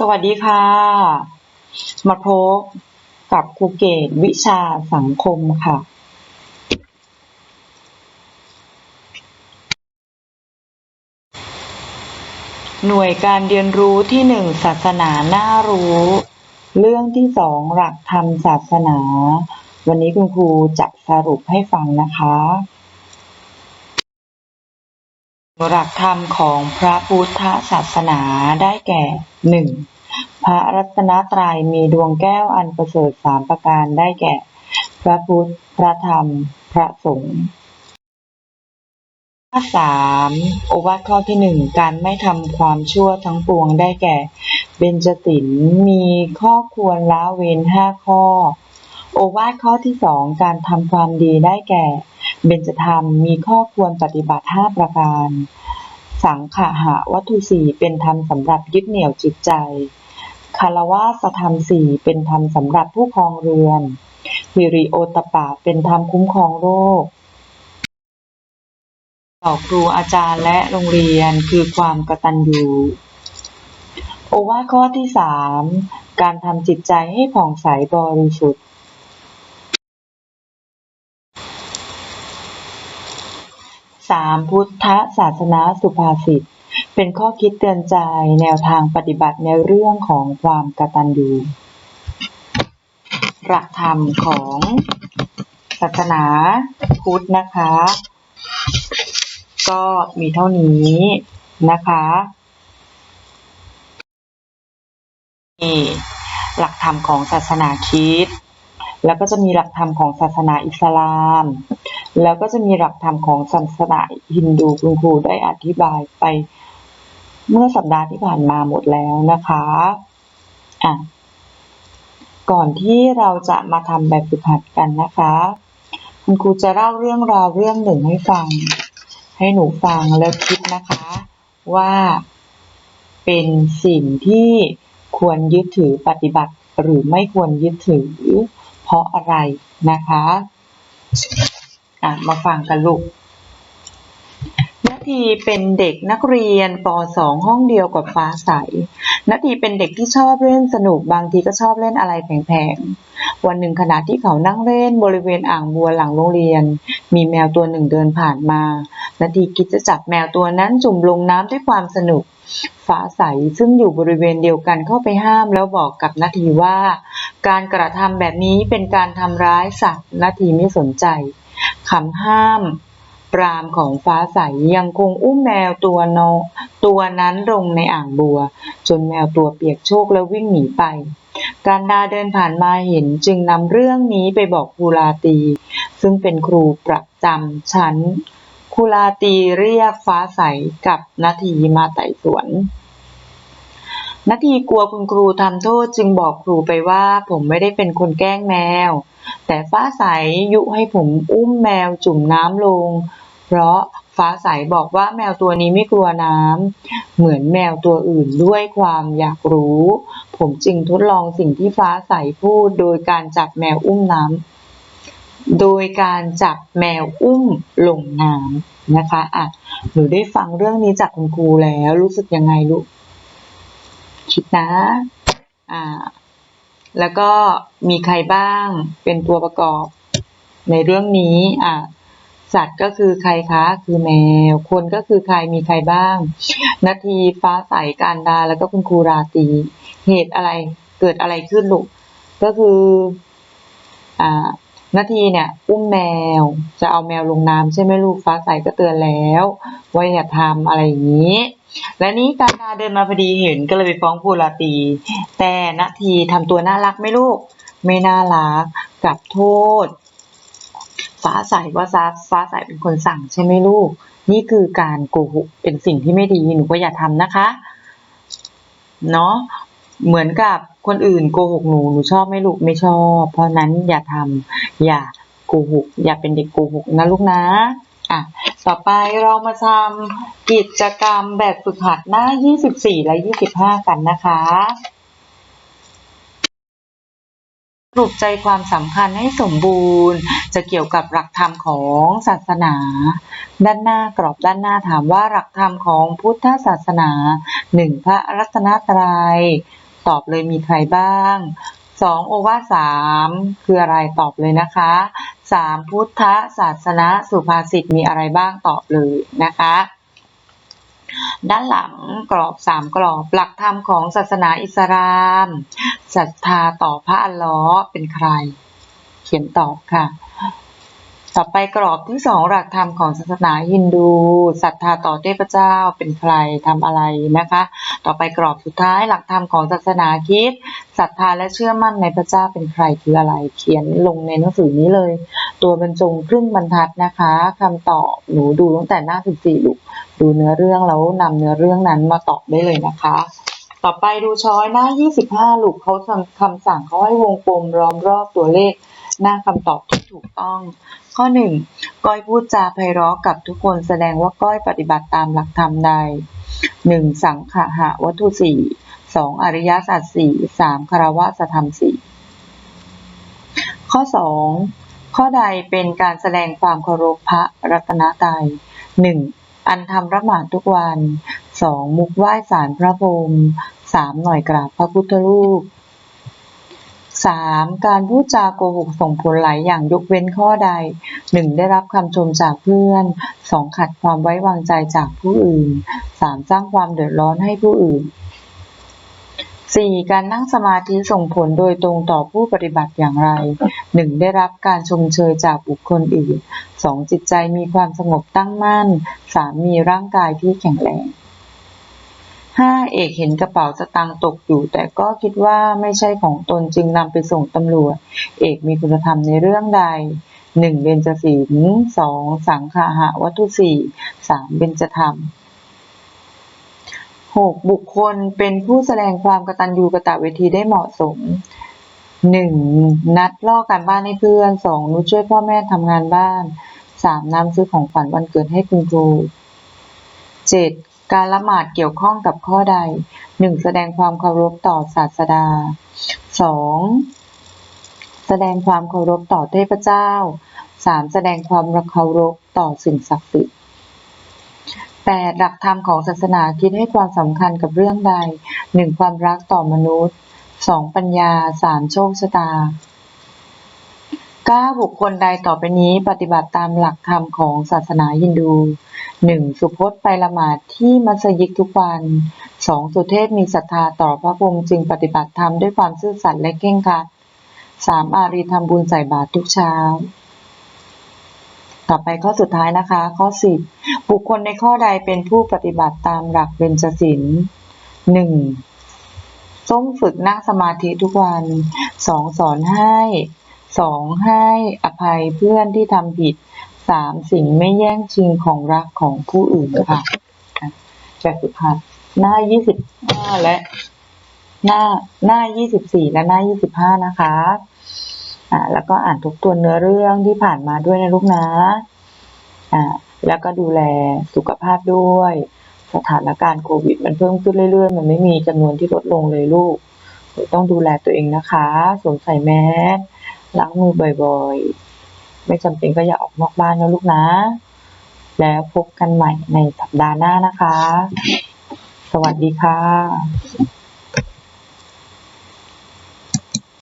สวัสดีค่ะ มาพบกับครูเกตวิชาสังคมค่ะ หน่วยการเรียนรู้ที่หนึ่งศาสนาน่ารู้ เรื่องที่สองหลักธรรมศาสนา วันนี้คุณครูจะสรุปให้ฟังนะคะ หลักธรรมของพระพุทธศาสนาได้แก่หนึ่งพระรัตนตรัยมีดวงแก้วอันประเสริฐสามประการได้แก่ พระพุทธ พระธรรม พระสงฆ์ข้อสามโอวาทข้อที่หนึ่งการไม่ทำความชั่วทั้งปวงได้แก่ เบญจศีลมีข้อควรละเว้นห้าข้อ โอวาทข้อที่สองการทำความดีได้แก่ เบญจธรรมมีข้อควรปฏิบัติห้าประการ สังขหะวัตถุสี่เป็นธรรมสำหรับยึดเหนี่ยวจิตใจคารวะสธรรมสี่เป็นธรรมสำหรับผู้ครองเรือนฮิริโอตปะเป็นธรรมคุ้มครองโรคต่อครูอาจารย์และโรงเรียนคือความกตัญญูโอวาทข้อที่สามการทำจิตใจให้ผ่องใสบริสุทธิ์ สามพุทธศาสนาสุภาษิต เป็นข้อคิดเตือนใจแนวทางปฏิบัติในเรื่องของความกตัญญูหลักธรรมของศาสนาพุทธนะคะ ก็มีเท่านี้นะคะนี่หลักธรรมของศาสนาคริสต์แล้วก็จะมีหลักธรรมของศาสนาอิสลาม แล้วก็จะมีหลักธรรมของศาสนาฮินดูคุณครูได้อธิบายไปเมื่อสัปดาห์ที่ผ่านมาหมดแล้วนะคะอะก่อนที่เราจะมาทำแบบฝึกหัดกันนะคะ คุณครูจะเล่าเรื่องราวเรื่องหนึ่งให้ฟัง ให้หนูฟังแล้วคิดนะคะ ว่าเป็นสิ่งที่ควรยึดถือปฏิบัติหรือไม่ควรยึดถือเพราะอะไรนะคะ อะมาฟังกันลูกนาทีเป็นเด็กนักเรียนป .2 ห้องเดียวกับฟ้าใสนาทีเป็นเด็กที่ชอบเล่นสนุกบางทีก็ชอบเล่นอะไรแผลงๆ วันหนึ่งขณะที่เขานั่งเล่นบริเวณอ่างบัวหลังโรงเรียน มีแมวตัวหนึ่งเดินผ่านมานาทีคิดจะจับแมวตัวนั้นจุ่มลงน้ำด้วยความสนุก ฟ้าใสซึ่งอยู่บริเวณเดียวกันเข้าไปห้ามแล้วบอกกับนาทีว่า การกระทำแบบนี้เป็นการทำร้ายสัตว์นาทีไม่สนใจ คำห้ามปรามของฟ้าใสยังคงอุ้มแมวตัวนตัวนั้นลงในอ่างบัว จนแมวตัวเปียกโชกแล้ววิ่งหนีไป การดาเดินผ่านมาเห็นจึงนำเรื่องนี้ไปบอกครูลาตี ซึ่งเป็นครูประจำชั้นครูลาตีเรียกฟ้าใสกับนาทีมาไต่สวนนาทีกลัวคุณครูทำโทษจึงบอกครูไปว่าผมไม่ได้เป็นคนแกล้งแมว แต่ฟ้าใสยุให้ผมอุ้มแมวจุ่มน้ำลง เพราะฟ้าใสบอกว่าแมวตัวนี้ไม่กลัวน้ำ เหมือนแมวตัวอื่นด้วยความอยากรู้ ผมจึงทดลองสิ่งที่ฟ้าใสพูดโดยการจับแมวอุ้มน้ำ โดยการจับแมวอุ้มลงน้ำนะคะ อะ หนูได้ฟังเรื่องนี้จากคุณครูแล้วรู้สึกยังไงลูก คิดนะ อ่า แล้วก็มีใครบ้างเป็นตัวประกอบ ในเรื่องนี้อะสัตว์ก็คือใครคะ คือแมว คนก็คือใครมีใครบ้าง นาทีฟ้าใสการดาแล้วก็คุณครูราตรีเหตุอะไรเกิดอะไรขึ้นลูกก็คืออ่า นาทีเนี่ยอุ้มแมว จะเอาแมวลงน้ำใช่ไหมลูกฟ้าใสก็เตือนแล้วว่าอย่าทำอะไรอย่างนี้ และนี้การดาเดินมาพอดีเห็นก็เลยไปฟ้องครูราตี แต่นาทีทำตัวน่ารักไหมลูก ไม่น่ารักกลับโทษ ฟ้าใสว่าฟ้าฟ้าใสเป็นคนสั่งใช่ไหมลูก นี่คือการโกหกเป็นสิ่งที่ไม่ดีหนูก็อย่าทำนะคะ เนาะเหมือนกับ คนอื่นโกหกหนูหนูชอบไหมลูกไม่ชอบ เพราะนั้นอย่าทำอย่าโกหกอย่าเป็นเด็กโกหกนะลูกนะอะต่อไปเรามาทำกิจกรรมแบบฝึกหัดหน้า 24 และ 25 กันนะคะสรุปใจความสำคัญให้สมบูรณ์ จะเกี่ยวกับหลักธรรมของศาสนา ด้านหน้ากรอบด้านหน้าถามว่าหลักธรรมของพุทธศาสนาหนึ่งพระรัตนตรัย ตอบเลยมีใครบ้างสองโอวาสามคืออะไรตอบเลยนะคะสามพุทธศาสนาสุภาษิตมีอะไรบ้างตอบเลยนะคะด้านหลังกรอบสามกรอบหลักธรรมของศาสนาอิสลามศรัทธาต่อพระอัลลอฮ์เป็นใคร เขียนตอบค่ะ ต่อไปกรอบที่สองหลักธรรมของศาสนาฮินดูศรัทธาต่อเทพเจ้าเป็นใครทำอะไรนะคะ ต่อไปกรอบสุดท้ายหลักธรรมของศาสนาคิดศรัทธาและเชื่อมั่นในพระเจ้าเป็นใครคืออะไร เขียนลงในหนังสือนี้เลย ตัวบรรจงครึ่งบรรทัดนะคะคำตอบหนูดูตั้งแต่หน้า14ลูกดูเนื้อเรื่องแล้วนำเนื้อเรื่องนั้นมาตอบได้เลยนะคะ ต่อไปดูช้อยหน้า25ลูกเขาทำคำสั่งเขาให้วงกลมล้อมรอบตัวเลขหน้าคำตอบที่ถูกต้อง ข้อ 1 ก้อยพูดจาไพเราะกับทุกคนแสดงว่าก้อยปฏิบัติตามหลักธรรมใด 1. สังขหะวัตถุสี่ 2. อริยสัจสี่ 3. คารวะสธรรมสี่ข้อ 2 ข้อใดเป็นการแสดงความเคารพพระรัตนตรัย 1. อันทำระหมาดทุกวัน 2. มุกไหว้สารพระพรหม 3. หน่อยกราบพระพุทธรูป 3. การพูดจาโกหกส่งผลหลายอย่างยกเว้นข้อใด 1. ได้รับคำชมจากเพื่อน 2. ขัดความไว้วางใจจากผู้อื่น 3. สร้างความเดือดร้อนให้ผู้อื่น 4. การนั่งสมาธิส่งผลโดยตรงต่อผู้ปฏิบัติอย่างไร 1. ได้รับการชมเชยจากบุคคลอื่น 2. จิตใจมีความสงบตั้งมั่น 3. มีร่างกายที่แข็งแรง 5. เอกเห็นกระเป๋าสตางค์ตกอยู่ แต่ก็คิดว่าไม่ใช่ของตนจึงนำไปส่งตำรวจ เอกมีคุณธรรมในเรื่องใด 1. เบญจศีล 2. สังขาหะวัตถุสี่ 3. เบญจธรรม 6. บุคคลเป็นผู้แสดงความกตัญญูกตเวทีได้เหมาะสม 1. นัดล่อการบ้านให้เพื่อน 2. นุชช่วยพ่อแม่ทำงานบ้าน 3. นำซื้อของขวัญวันเกิดให้คุณครู 7. การละหมาดเกี่ยวข้องกับข้อใด 1. แสดงความเคารพต่อศาสดา 2. แสดงความเคารพต่อเทพเจ้า 3. แสดงความเคารพต่อสิ่งศักดิ์สิทธิ์ 8. หลักธรรมของศาสนาคิดให้ความสำคัญกับเรื่องใด 1. ความรักต่อมนุษย์ 2. ปัญญา 3. โชคชะตา 9. บุคคลใดต่อไปนี้ปฏิบัติตามหลักธรรมของศาสนาฮินดู 1. สุพจน์ไปละหมาดที่มัสยิดทุกวัน 2. สุเทพมีศรัทธาต่อพระพรหมจึงปฏิบัติธรรมด้วยความซื่อสัตย์และเคร่งคัด 3. อารีทำบุญใส่บาตรทุกเช้า ต่อไปข้อสุดท้ายนะคะ ข้อ10บุคคลในข้อใดเป็นผู้ปฏิบัติตามหลักเบญจศีล 1. ส้มฝึกนั่งสมาธิทุกวัน 2. สอนให้ 2. ให้อภัยเพื่อนที่ทำผิด 3. สิ่งไม่แย่งชิงของรักของผู้อื่นค่ะแบบสุดท้ายหน้าและหน้าหน้า24และหน้า25นะคะอ่าแล้วก็อ่านทบทวนเนื้อเรื่องที่ผ่านมาด้วยนะลูกนะอ่าแล้วก็ดูแลสุขภาพด้วย สถานการณ์โควิด มันเพิ่มขึ้นเรื่อยๆ มันไม่มีจำนวนที่ลดลงเลยลูก ต้องดูแลตัวเองนะคะสวมใส่แมส ล้างมือบ่อยๆ ไม่จำเป็นก็อย่าออกนอกบ้านนะลูกนะ แล้วพบกันใหม่ในสัปดาห์หน้านะคะ สวัสดีค่ะ